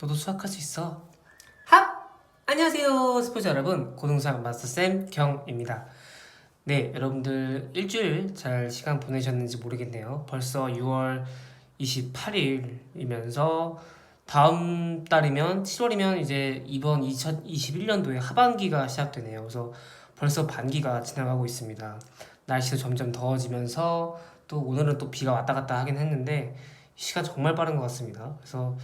너도 수학할 수 있어. 합! 안녕하세요, 스포츠 여러분. 고등수학 마스터쌤 경입니다. 네, 여러분들 일주일 잘 시간 보내셨는지 모르겠네요. 벌써 6월 28일이면서 다음 달이면 7월이면 이제 이번 2021년도에 하반기가 시작되네요. 그래서 벌써 반기가 지나가고 있습니다. 날씨도 점점 더워지면서 또 오늘은 또 비가 왔다 갔다 하긴 했는데 시간 정말 빠른 것 같습니다. 그래서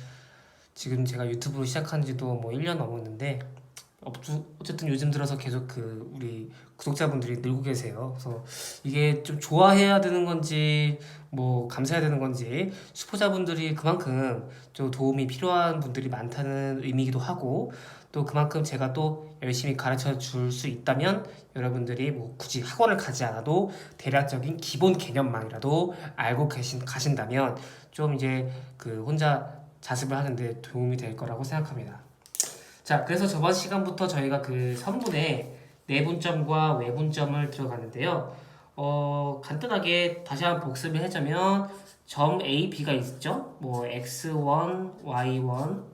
지금 제가 유튜브 시작한 지도 뭐 1년 넘었는데 없- 어쨌든 요즘 들어서 계속 그 우리 구독자분들이 늘고 계세요. 그래서 이게 좀 좋아해야 되는 건지 뭐 감사해야 되는 건지 수포자분들이 그만큼 좀 도움이 필요한 분들이 많다는 의미이기도 하고 또 그만큼 제가 또 열심히 가르쳐 줄 수 있다면 여러분들이 뭐 굳이 학원을 가지 않아도 대략적인 기본 개념만이라도 알고 계신 가신다면 좀 이제 그 혼자 자습을 하는데 도움이 될 거라고 생각합니다. 자, 그래서 저번 시간부터 저희가 그 선분의 내분점과 외분점을 들어갔는데요. 어, 간단하게 다시 한번 복습을 해자면 점 A, B가 있죠. 뭐 x1, y1,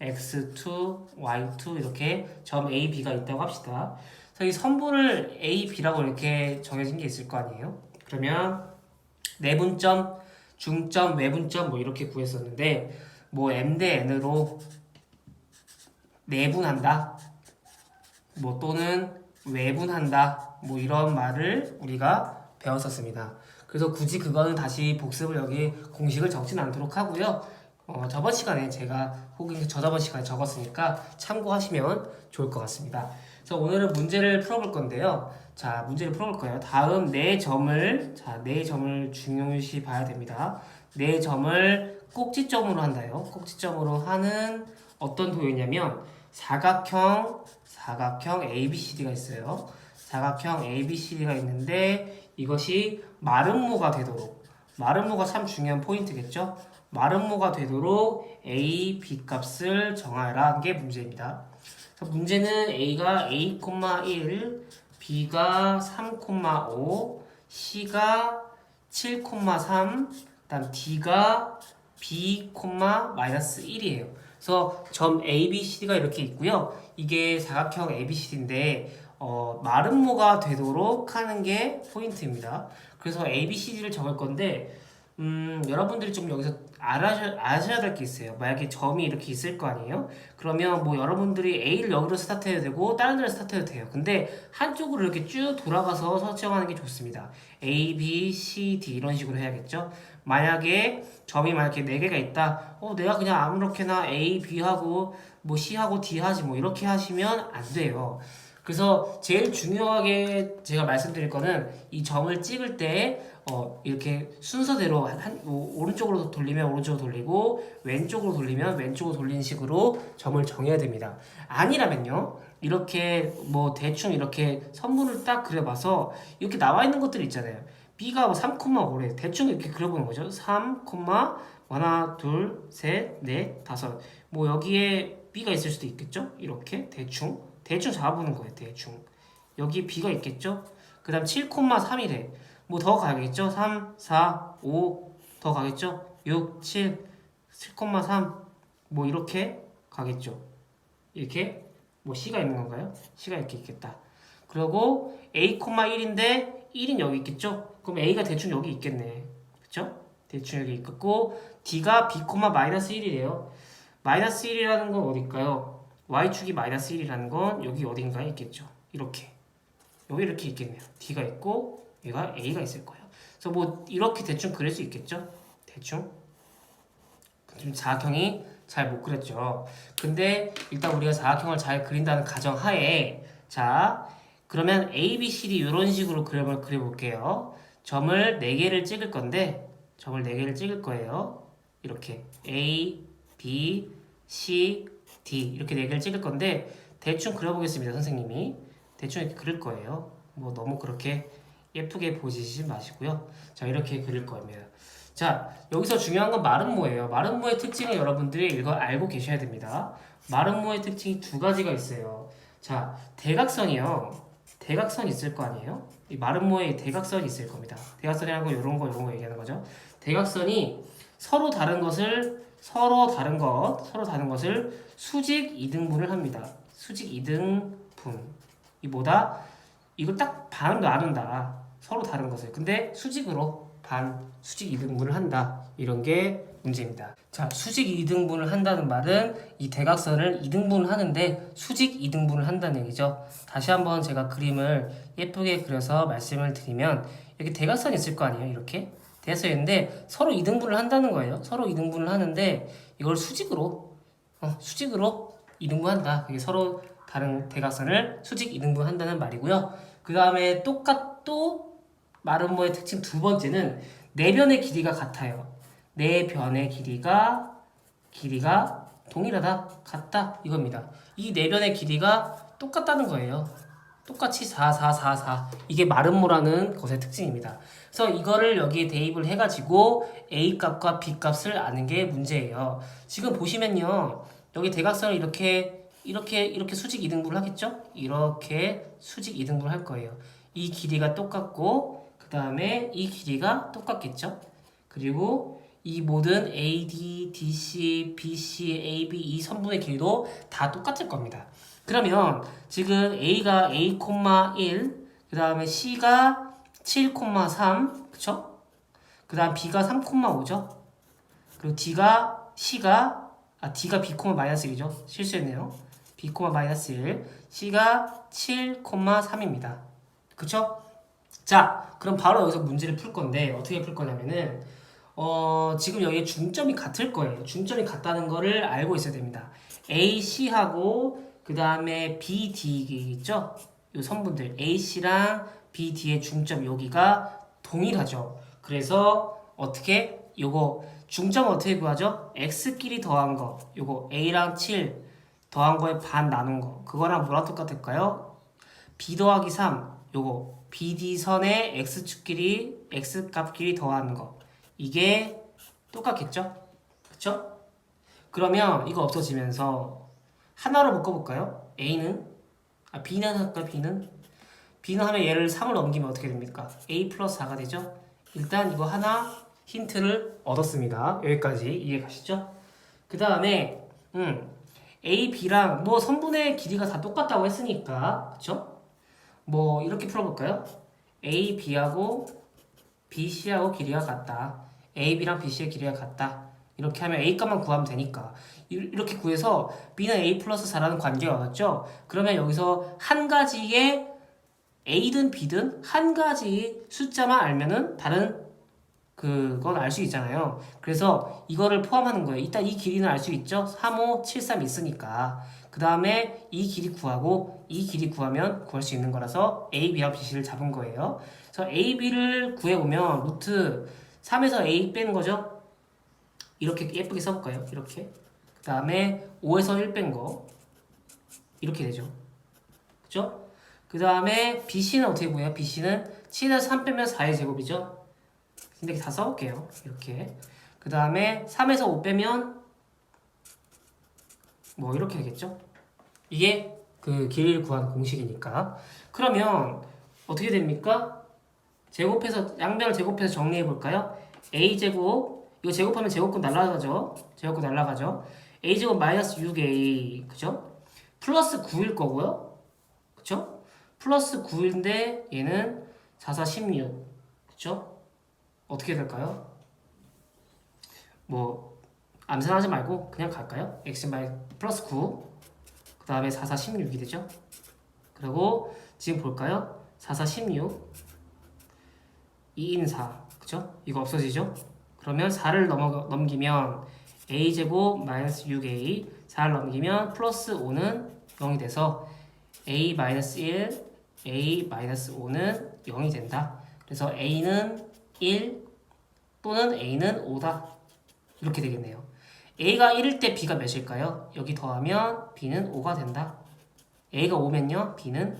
x2, y2 이렇게 점 A, B가 있다고 합시다. 그래서 이 선분을 A, B라고 이렇게 정해진 게 있을 거 아니에요. 그러면 내분점, 중점, 외분점 뭐 이렇게 구했었는데 뭐 m 대 n으로 내분한다. 뭐 또는 외분한다. 뭐 이런 말을 우리가 배웠었습니다. 그래서 굳이 그거는 다시 복습을 여기 공식을 적지는 않도록 하고요. 어, 저번 시간에 제가 혹은 저저번 시간에 적었으니까 참고하시면 좋을 것 같습니다. 그래서 오늘은 문제를 풀어볼 건데요. 자, 문제를 풀어볼 거예요. 다음 네 점을 자, 네 점을 중요시 봐야 됩니다. 네 점을 꼭지점으로 한다요. 꼭지점으로 하는 어떤 도형이냐면 사각형 사각형 ABCD가 있어요. 사각형 ABCD가 있는데 이것이 마름모가 되도록 마름모가 참 중요한 포인트겠죠. 마름모가 되도록 A, B 값을 정하라는 게 문제입니다. 문제는 A가 A,1, B가 3,5, C가 7,3, 그다음 D가 B, 마이너스 1이에요. 그래서 점 A, B, C가 이렇게 있고요. 이게 사각형 A, B, C인데 어, 마름모가 되도록 하는 게 포인트입니다. 그래서 A, B, C를 적을 건데 음, 여러분들이 좀 여기서 알아셔, 아셔야 될 게 있어요. 만약에 점이 이렇게 있을 거 아니에요? 그러면 뭐 여러분들이 A를 여기로 스타트해도 되고 다른 데로 스타트해도 돼요. 근데 한쪽으로 이렇게 쭉 돌아가서 설정하는 게 좋습니다. A, B, C, D 이런 식으로 해야겠죠? 만약에 점이 만약에 4개가 있다. 어, 내가 그냥 아무렇게나 A, B 하고 뭐 C 하고 D 하지 뭐 이렇게 하시면 안 돼요. 그래서 제일 중요하게 제가 말씀드릴 거는 이 점을 찍을 때 어, 이렇게 순서대로 한, 한- 오- 오른쪽으로 돌리면 오른쪽으로 돌리고 왼쪽으로 돌리면 왼쪽으로 돌리는 식으로 점을 정해야 됩니다. 아니라면요. 이렇게 뭐 대충 이렇게 선분을 딱 그려봐서 이렇게 나와 있는 것들 있잖아요. B가 뭐 3,5래. 대충 이렇게 그려보는 거죠. 3, 하나, 둘, 셋, 넷, 다섯. 뭐 여기에 B가 있을 수도 있겠죠? 이렇게 대충 대충 잡아보는 거예요. 대충 여기 B가 있겠죠? 그 다음 7,3이래. 뭐 더 가겠죠? 3, 4, 5 더 가겠죠? 6, 7, 7,3 뭐 이렇게 가겠죠? 이렇게 뭐 C가 있는 건가요? C가 이렇게 있겠다. 그리고 A,1인데 1인 여기 있겠죠? 그럼 A가 대충 여기 있겠네. 그쵸? 대충 여기 있겠고 D가 B, 마이너스 1이래요. 마이너스 1이라는 건 어딜까요? Y축이 마이너스 1이라는 건 여기 어딘가에 있겠죠. 이렇게. 여기 이렇게 있겠네요. D가 있고 얘가 A가 있을 거예요. 그래서 뭐 이렇게 대충 그릴 수 있겠죠? 대충. 좀 사각형이 잘 못 그렸죠. 근데 일단 우리가 사각형을 잘 그린다는 가정 하에 자 그러면 A, B, C, D 이런 식으로 그림을 그려볼게요. 점을 4개를 찍을 건데 점을 4개를 찍을 거예요. 이렇게 A, B, C, D 이렇게 4개를 찍을 건데 대충 그려보겠습니다. 선생님이 대충 이렇게 그릴 거예요. 뭐 너무 그렇게 예쁘게 보시지 마시고요. 자 이렇게 그릴 겁니다. 자 여기서 중요한 건 마름모예요. 마름모의 특징을 여러분들이 이거 알고 계셔야 됩니다. 마름모의 특징이 두 가지가 있어요. 자 대각선이요. 대각선 있을 거 아니에요? 이 마름모에 대각선이 있을 겁니다. 대각선이라는 건 이런 거 이런 거 얘기하는 거죠. 대각선이 서로 다른 것을 서로 다른 것, 서로 다른 것을 수직 이등분을 합니다. 수직 이등분. 이 뭐다? 이걸 딱반 나눈다. 서로 다른 것을. 근데 수직으로 반 수직 이등분을 한다. 이런 게 문제입니다. 자, 수직 이등분을 한다는 말은 이 대각선을 이등분을 하는데 수직 이등분을 한다는 얘기죠. 다시 한번 제가 그림을 예쁘게 그려서 말씀을 드리면 여기 대각선이 있을 거 아니에요. 이렇게. 대각선인데 서로 이등분을 한다는 거예요. 서로 이등분을 하는데 이걸 수직으로 어, 수직으로 이등분한다. 그게 서로 다른 대각선을 수직 이등분 한다는 말이고요. 그 다음에 똑같 또 마름모의 특징 두 번째는 내변의 길이가 같아요. 내변의 길이가 길이가 동일하다, 같다 이겁니다. 이 내변의 길이가 똑같다는 거예요. 똑같이 4, 4, 4, 4 이게 마름모라는 것의 특징입니다. 그래서 이거를 여기에 대입을 해가지고 a 값과 b 값을 아는 게 문제예요. 지금 보시면요, 여기 대각선을 이렇게 이렇게 이렇게 수직 이등분을 하겠죠? 이렇게 수직 이등분을 할 거예요. 이 길이가 똑같고 그 다음에 이 길이가 똑같겠죠? 그리고 이 모든 AD, DC, BC, AB 이 선분의 길이도 다 똑같을 겁니다. 그러면 지금 A가 A, 1, 그 다음에 C가 7,3, 그쵸? 그 다음 B가 3,5죠? 그리고 D가, C가, 아, D가 B, 마이너스 1이죠? 실수했네요. B, 마이너스 1, C가 7,3입니다. 그쵸? 자, 그럼 바로 여기서 문제를 풀 건데, 어떻게 풀 거냐면은, 어, 지금 여기 중점이 같을 거예요. 중점이 같다는 거를 알고 있어야 됩니다. A, C하고 그 다음에 B, D 있죠? 이 선분들 A, C랑 B, D의 중점 여기가 동일하죠. 그래서 어떻게 요거 중점 어떻게 구하죠? X끼리 더한 거 요거 A랑 7 더한 거에 반 나눈 거 그거랑 뭐랑 똑같을까요? B 더하기 3 요거 BD선의 X축끼리 X값끼리 더하는 거 이게 똑같겠죠? 그쵸? 그러면 이거 없어지면서 하나로 묶어볼까요? A는 아 B는 할까요? B는 B는 하면 얘를 3을 넘기면 어떻게 됩니까? A 플러스 4가 되죠? 일단 이거 하나 힌트를 얻었습니다. 여기까지 이해 가시죠? 그 다음에 음, A, B랑 뭐 선분의 길이가 다 똑같다고 했으니까 그쵸? 뭐 이렇게 풀어볼까요? A, B하고 B, C하고 길이가 같다. A, B랑 B, C의 길이가 같다. 이렇게 하면 A 값만 구하면 되니까 이- 이렇게 구해서 B는 A 플러스 4라는 관계가 얻었죠. 그러면 여기서 한 가지의 A든 B든 한 가지 숫자만 알면은 다른 그건 알 수 있잖아요. 그래서 이거를 포함하는 거예요. 일단 이 길이는 알 수 있죠. 35, 73 있으니까. 그 다음에 이 길이 구하고 이 길이 구하면 구할 수 있는 거라서 A, B와 B, C를 잡은 거예요. 그래서 A, B를 구해보면 루트 3에서 A 빼는 거죠. 이렇게 예쁘게 써볼까요? 이렇게. 그 다음에 5에서 1 뺀 거. 이렇게 되죠. 그죠? 그 다음에 BC는 어떻게 구해요? BC는 7에서 3 빼면 4의 제곱이죠. 근데 다 써볼게요. 이렇게. 그 다음에 3에서 5 빼면 뭐 이렇게 되겠죠? 이게 그 길이를 구하는 공식이니까. 그러면 어떻게 됩니까? 제곱해서 양변을 제곱해서 정리해 볼까요? a 제곱 이거 제곱하면 제곱근 날라가죠. 제곱근 날라가죠. a 제곱 마이너스 6a 그죠? 플러스 9일 거고요. 그죠? 플러스 9인데 얘는 4, 4, 16 그죠? 어떻게 될까요? 뭐 암산하지 말고 그냥 갈까요? x 마이 플러스 9. 그 다음에 4, 4, 16이 되죠? 그리고 지금 볼까요? 4, 4, 16. 2인 4. 그죠? 이거 없어지죠? 그러면 4를 넘어, 넘기면 a제곱 마이너스 6a 4를 넘기면 플러스 5는 0이 돼서 a 마이너스 1, a 마이너스 5는 0이 된다. 그래서 a는 1 또는 a는 5다. 이렇게 되겠네요. a가 1일 때 b가 몇일까요? 여기 더하면 b는 5가 된다. a가 5면요, b는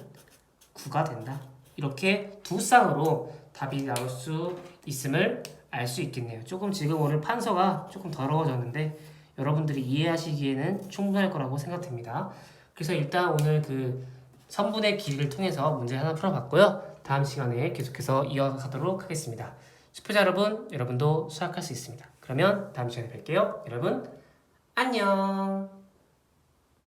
9가 된다. 이렇게 두 쌍으로 답이 나올 수 있음을 알 수 있겠네요. 조금 지금 오늘 판서가 조금 더러워졌는데 여러분들이 이해하시기에는 충분할 거라고 생각됩니다. 그래서 일단 오늘 그 선분의 길이를 통해서 문제 하나 풀어봤고요. 다음 시간에 계속해서 이어가도록 하겠습니다. 수표자 여러분, 여러분도 수학할 수 있습니다. 그러면 다음 시간에 뵐게요. 여러분 안녕.